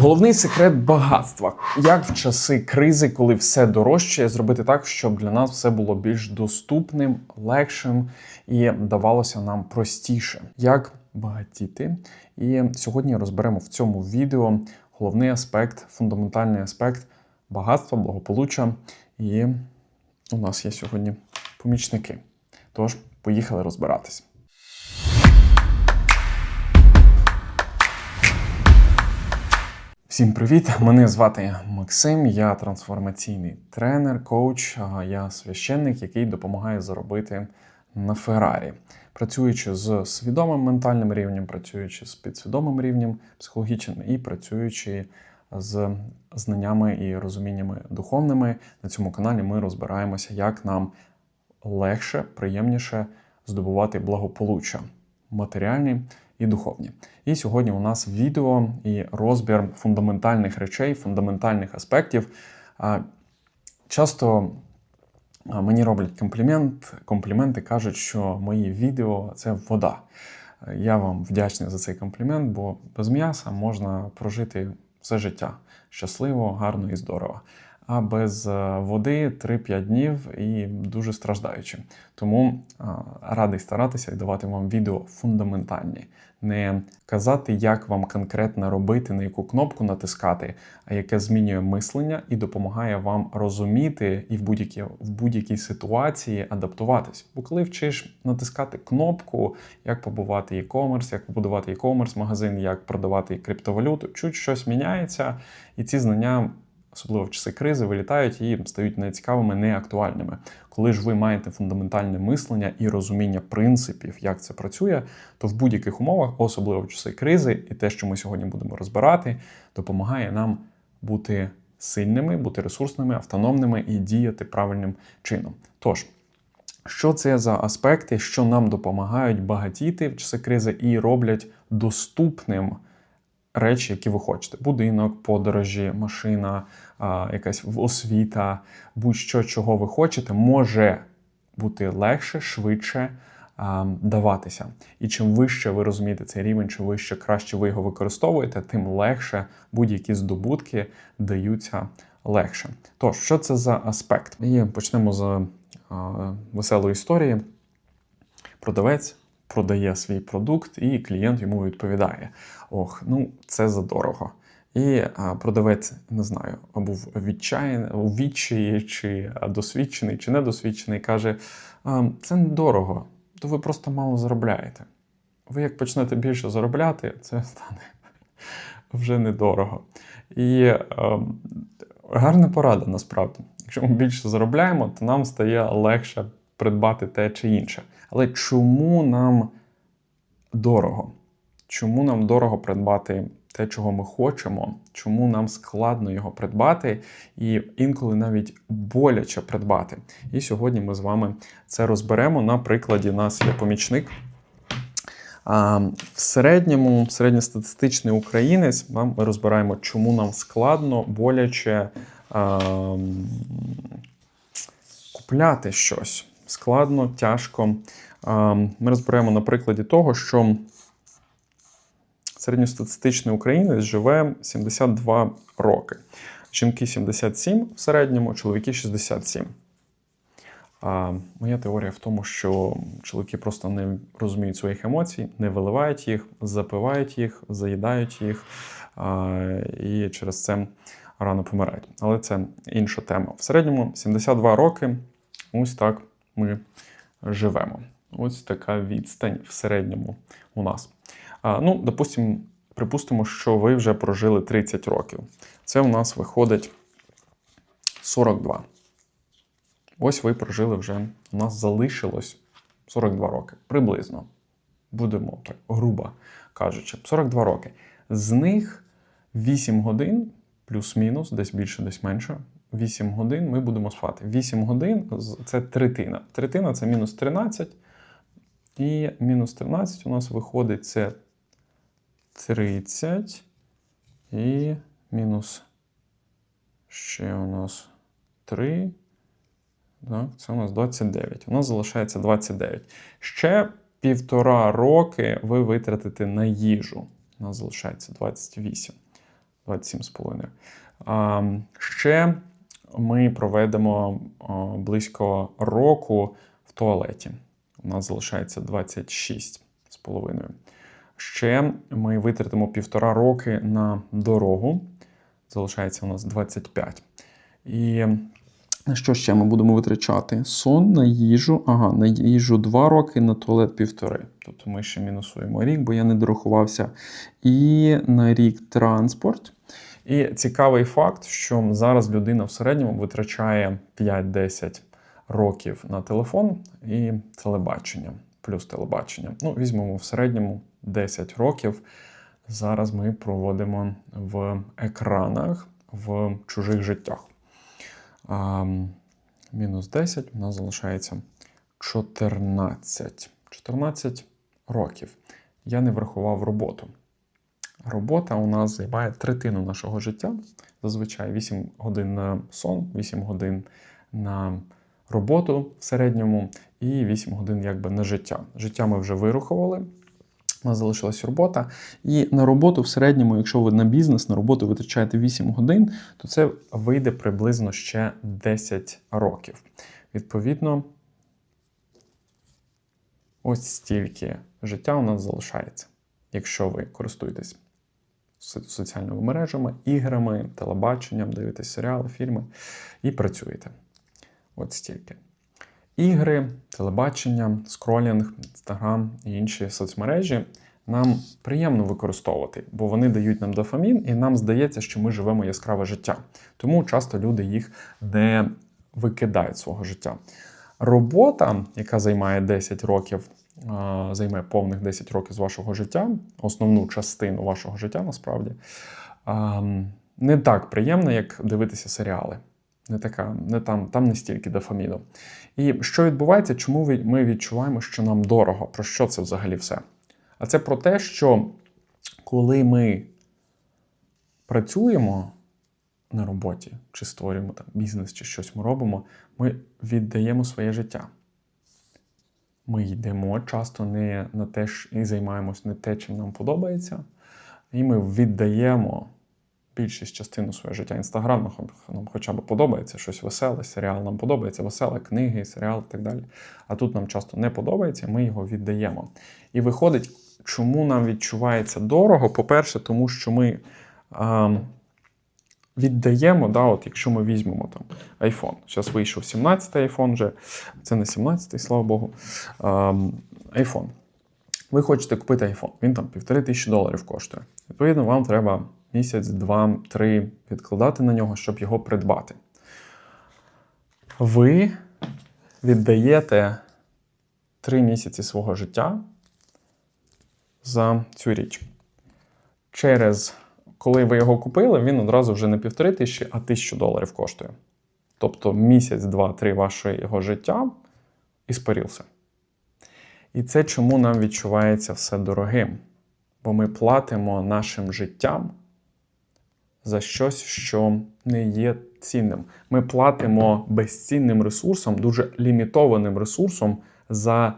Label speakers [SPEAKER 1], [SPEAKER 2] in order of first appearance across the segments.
[SPEAKER 1] Головний секрет багатства. Як в часи кризи, коли все дорожчає, зробити так, щоб для нас все було більш доступним, легшим і давалося нам простіше. Як багатіти? І сьогодні розберемо в цьому відео головний аспект, фундаментальний аспект багатства, благополуччя. І у нас є сьогодні помічники. Тож, поїхали розбиратись. Всім привіт! Мене звати Максим. Я трансформаційний тренер, коуч. Я священник, який допомагає заробити на Феррарі, працюючи з свідомим ментальним рівнем, працюючи з підсвідомим рівнем психологічним і працюючи з знаннями і розуміннями духовними. На цьому каналі ми розбираємося, як нам легше, приємніше здобувати благополуччя матеріальні і духовні. І сьогодні у нас відео і розбір фундаментальних речей, фундаментальних аспектів. Часто мені роблять комплімент, компліменти кажуть, що мої відео це вода. Я вам вдячний за цей комплімент, бо без м'яса можна прожити все життя щасливо, гарно і здорово. А без е, води 3-5 днів і дуже страждаючи. Тому радий старатися і давати вам відео фундаментальні, не казати, як вам конкретно робити, на яку кнопку натискати, а яке змінює мислення і допомагає вам розуміти і в будь-якій в будь-якій ситуації адаптуватись. Бо коли вчиш натискати кнопку, як побувати e-commerce, як побудувати e-commerce магазин, як продавати криптовалюту, чуть щось міняється, і ці знання особливо в часи кризи, вилітають і стають нецікавими, неактуальними. Коли ж ви маєте фундаментальне мислення і розуміння принципів, як це працює, то в будь-яких умовах, особливо в часи кризи, і те, що ми сьогодні будемо розбирати, допомагає нам бути сильними, бути ресурсними, автономними і діяти правильним чином. Тож. Що це за аспекти, що нам допомагають багатіти в часи кризи і роблять доступним речі, які ви хочете: будинок, подорожі, машина, якась освіта, будь-що, чого ви хочете, може бути легше, швидше даватися. І чим вище ви розумієте цей рівень, чим вище краще ви його використовуєте, тим легше будь-які здобутки даються легше. Тож, що це за аспект? І почнемо з веселої історії. Продавець продає свій продукт, і клієнт йому відповідає: Ох, ну це задорого. І продавець не знаю, був відчаяний, у відчаї, чи досвідчений, чи недосвідчений, каже: це недорого, то ви просто мало заробляєте. Ви як почнете більше заробляти, це стане вже недорого. І а, гарна порада насправді. Якщо ми більше заробляємо, то нам стає легше придбати те чи інше. Але чому нам дорого? Чому нам дорого придбати те, чого ми хочемо? Чому нам складно його придбати і інколи навіть боляче придбати? І сьогодні ми з вами це розберемо. На прикладі нас є помічник. В середньому, середньостатистичний українець, ми розбираємо, чому нам складно, боляче купляти щось. Складно, тяжко. Ми розберемо на прикладі того, що середньостатистичний українець живе 72 роки. Жінки 77 в середньому, чоловіки 67. А Моя теорія в тому, що чоловіки просто не розуміють своїх емоцій, не виливають їх, запивають їх, заїдають їх і через це рано помирають. Але це інша тема. В середньому 72 роки. Ось так ми живемо. Ось така відстань в середньому у нас. Ну, допустимо, припустимо, що ви вже прожили 30 років. Це у нас виходить 42. Ось ви прожили вже, у нас залишилось 42 роки. Приблизно. Будемо так, грубо кажучи, 42 роки. З них 8 годин, плюс-мінус, десь більше, десь менше. 8 годин ми будемо спати. 8 годин це третина. Третина це мінус 13. І мінус 13 у нас виходить це 30 і мінус ще у нас 3. Так, Це у нас 29. У нас залишається 29. Ще півтора роки ви витратите на їжу. У нас залишається 28. 27,5. А, ще ми проведемо близько року в туалеті. У нас залишається 26,5. Ще ми витратимо півтора роки на дорогу. Залишається у нас 25. І на що ще ми будемо витрачати? Сон на їжу. Ага, на їжу 2 роки, на туалет півтори. Тобто ми ще мінусуємо рік, бо я не дорахувався. І на рік транспорт. І цікавий факт, що зараз людина в середньому витрачає 5-10 років на телефон і телебачення, плюс телебачення. Ну, візьмемо в середньому 10 років. Зараз ми проводимо в екранах в чужих життях. Мінус 10, у нас залишається 14. 14 років. Я не врахував роботу. Робота у нас займає третину нашого життя. Зазвичай 8 годин на сон, 8 годин на роботу в середньому і 8 годин якби на життя. Життя ми вже вирахували. У нас залишилась робота. І на роботу в середньому, якщо ви на бізнес, на роботу витрачаєте 8 годин, то це вийде приблизно ще 10 років. Відповідно, ось стільки життя у нас залишається, якщо ви користуєтесь соціальними мережами, іграми, телебаченням, дивитесь серіали, фільми і працюєте. От стільки. Ігри, телебачення, скролінг, інстаграм і інші соцмережі нам приємно використовувати, бо вони дають нам дофамін, і нам здається, що ми живемо яскраве життя. Тому часто люди їх не викидають свого життя. Робота, яка займає 10 років, займе повних 10 років з вашого життя, основну частину вашого життя насправді, не так приємна, як дивитися серіали. Не така, не там, там не стільки дофаміну. І що відбувається, чому ми відчуваємо, що нам дорого? Про що це взагалі все? А це про те, що коли ми працюємо на роботі, чи створюємо там бізнес, чи щось ми робимо, ми віддаємо своє життя. Ми йдемо часто не на те, і займаємось не те, чим нам подобається, і ми віддаємо більшість частину свого життя. Інстаграм нам хоча б подобається щось веселе, серіал нам подобається, веселе, книги, серіал і так далі. А тут нам часто не подобається, ми його віддаємо. І виходить, чому нам відчувається дорого? По-перше, тому що ми а, віддаємо, да, от якщо ми візьмемо там iPhone. Зараз вийшов 17-й iPhone вже, це не 17-й, слава Богу. IPhone. Ви хочете купити iPhone, він там півтори тисячі доларів коштує. Відповідно, вам треба місяць, два, три відкладати на нього, щоб його придбати. Ви віддаєте три місяці свого життя за цю річ. Через коли ви його купили, він одразу вже не півтори тисячі, а тисячу доларів коштує. Тобто місяць, два, три вашого життя і спарівся. І це чому нам відчувається все дорогим. Бо ми платимо нашим життям за щось, що не є цінним. Ми платимо безцінним ресурсом, дуже лімітованим ресурсом за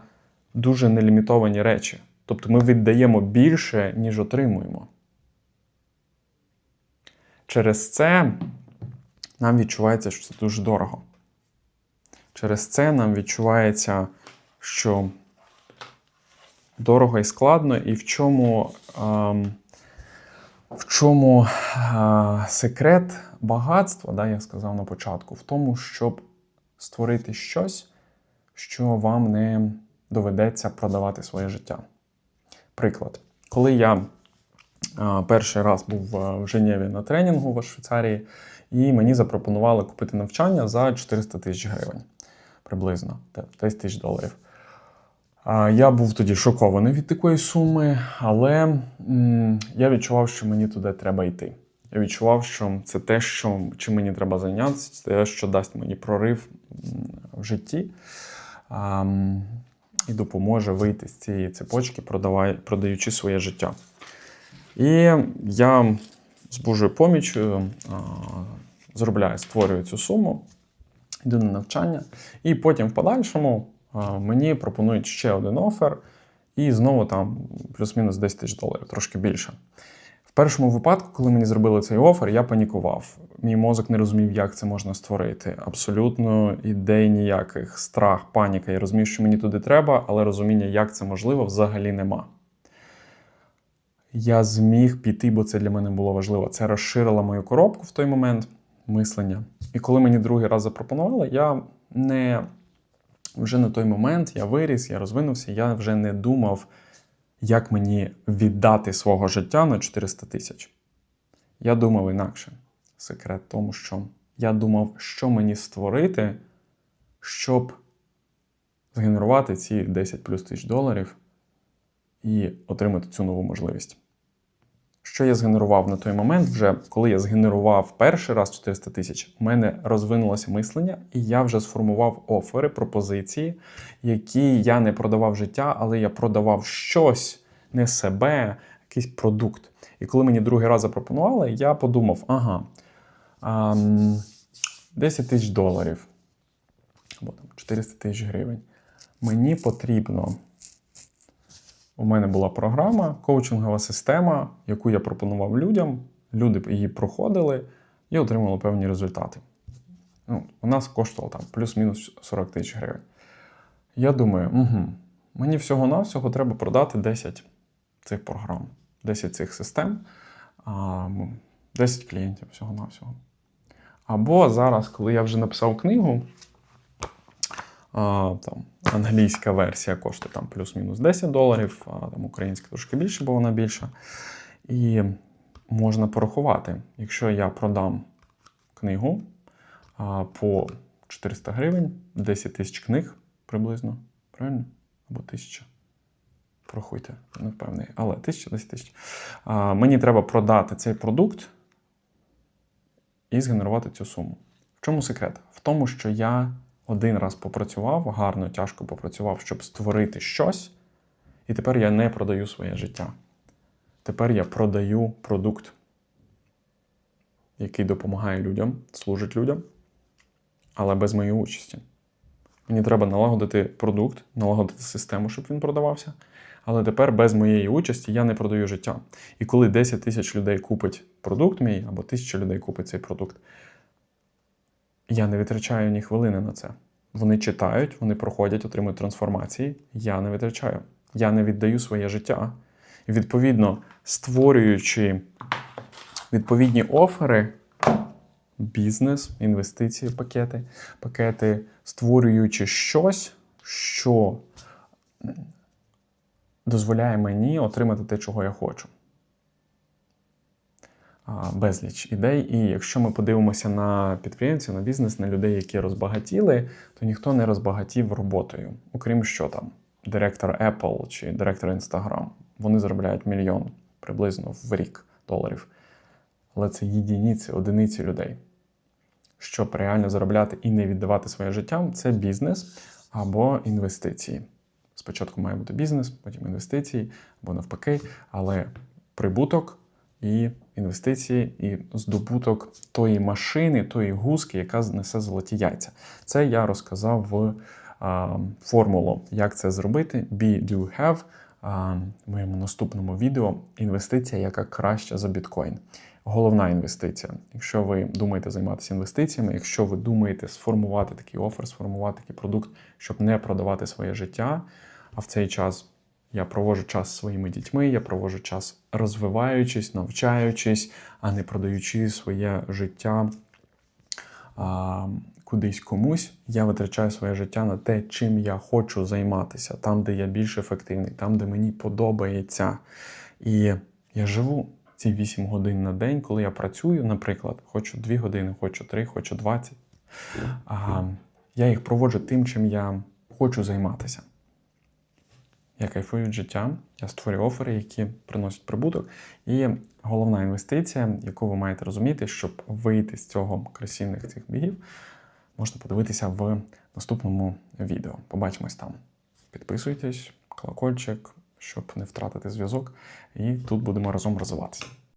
[SPEAKER 1] дуже нелімітовані речі. Тобто ми віддаємо більше, ніж отримуємо. Через це нам відчувається, що це дуже дорого. Через це нам відчувається, що дорого і складно, і в чому, ем, в чому е, секрет багатства, да, я сказав на початку, в тому, щоб створити щось, що вам не доведеться продавати своє життя. Приклад, коли я е, перший раз був е, в Женєві на тренінгу в Швейцарії, і мені запропонували купити навчання за 400 тисяч гривень приблизно 10 тисяч доларів. Я був тоді шокований від такої суми, але я відчував, що мені туди треба йти. Я відчував, що це те, що, чим мені треба зайнятися, це те, що дасть мені прорив в житті і допоможе вийти з цієї цепочки, продаючи своє життя. І я з Божою поміччю зробляю, створюю цю суму, йду на навчання, і потім в подальшому мені пропонують ще один офер, і знову там плюс-мінус 10 тисяч доларів, трошки більше. В першому випадку, коли мені зробили цей офер, я панікував. Мій мозок не розумів, як це можна створити. Абсолютно ідей ніяких, страх, паніка. Я розумів, що мені туди треба, але розуміння, як це можливо, взагалі нема. Я зміг піти, бо це для мене було важливо. Це розширило мою коробку в той момент мислення. І коли мені другий раз запропонували, я не вже на той момент я виріс, я розвинувся, я вже не думав, як мені віддати свого життя на 400 тисяч. Я думав інакше. Секрет тому, що я думав, що мені створити, щоб згенерувати ці 10 плюс тисяч доларів і отримати цю нову можливість. Що я згенерував на той момент, вже коли я згенерував перший раз 400 тисяч, у мене розвинулося мислення, і я вже сформував офери, пропозиції, які я не продавав життя, але я продавав щось, не себе, якийсь продукт. І коли мені другий раз запропонували, я подумав: ага, 10 тисяч доларів або там 400 тисяч гривень. Мені потрібно. У мене була програма, коучингова система, яку я пропонував людям. Люди її проходили і отримали певні результати. Ну, у нас коштувало там плюс-мінус 40 тисяч гривень. Я думаю, угу, мені всього-навсього треба продати 10 цих програм, 10 цих систем, 10 клієнтів всього-навсього. Або зараз, коли я вже написав книгу, там, англійська версія коштує там плюс-мінус 10 доларів, а там українська трошки більше, бо вона більша. І можна порахувати, якщо я продам книгу а, по 400 гривень, 10 тисяч книг приблизно, правильно? Або 1000. Порахуйте, не впевнений, але 1000 10 тисяч. Мені треба продати цей продукт і згенерувати цю суму. В чому секрет? В тому, що я один раз попрацював, гарно, тяжко попрацював, щоб створити щось, і тепер я не продаю своє життя. Тепер я продаю продукт, який допомагає людям, служить людям, але без моєї участі. Мені треба налагодити продукт, налагодити систему, щоб він продавався. Але тепер без моєї участі я не продаю життя. І коли 10 тисяч людей купить продукт мій, або тисяча людей купить цей продукт, я не витрачаю ні хвилини на це. Вони читають, вони проходять, отримують трансформації. Я не витрачаю. Я не віддаю своє життя. Відповідно, створюючи відповідні офери, бізнес, інвестиції, пакети, пакети, створюючи щось, що дозволяє мені отримати те, чого я хочу безліч ідей. І якщо ми подивимося на підприємців, на бізнес, на людей, які розбагатіли, то ніхто не розбагатів роботою, окрім що там, директор Apple чи директор Instagram. Вони заробляють мільйон приблизно в рік доларів. Але це єдиниці, одиниці людей. Щоб реально заробляти і не віддавати своє життя, це бізнес або інвестиції. Спочатку має бути бізнес, потім інвестиції або навпаки, але прибуток і інвестиції, і здобуток тої машини, тої гуски, яка несе золоті яйця. Це я розказав в а, формулу, як це зробити. Be, do, have. А, в моєму наступному відео інвестиція, яка краща за біткоін. Головна інвестиція. Якщо ви думаєте займатися інвестиціями, якщо ви думаєте сформувати такий офер, сформувати такий продукт, щоб не продавати своє життя, а в цей час я проводжу час зі своїми дітьми, я проводжу час розвиваючись, навчаючись, а не продаючи своє життя а, кудись комусь. Я витрачаю своє життя на те, чим я хочу займатися, там, де я більш ефективний, там, де мені подобається. І я живу ці 8 годин на день, коли я працюю, наприклад, хочу 2 години, хочу 3, хочу 20. А, Я їх проводжу тим, чим я хочу займатися. Я кайфую від життя, я створюю офери, які приносять прибуток. І головна інвестиція, яку ви маєте розуміти, щоб вийти з цього красивних цих бігів, можна подивитися в наступному відео. Побачимось там. Підписуйтесь, колокольчик, щоб не втратити зв'язок. І тут будемо разом розвиватися.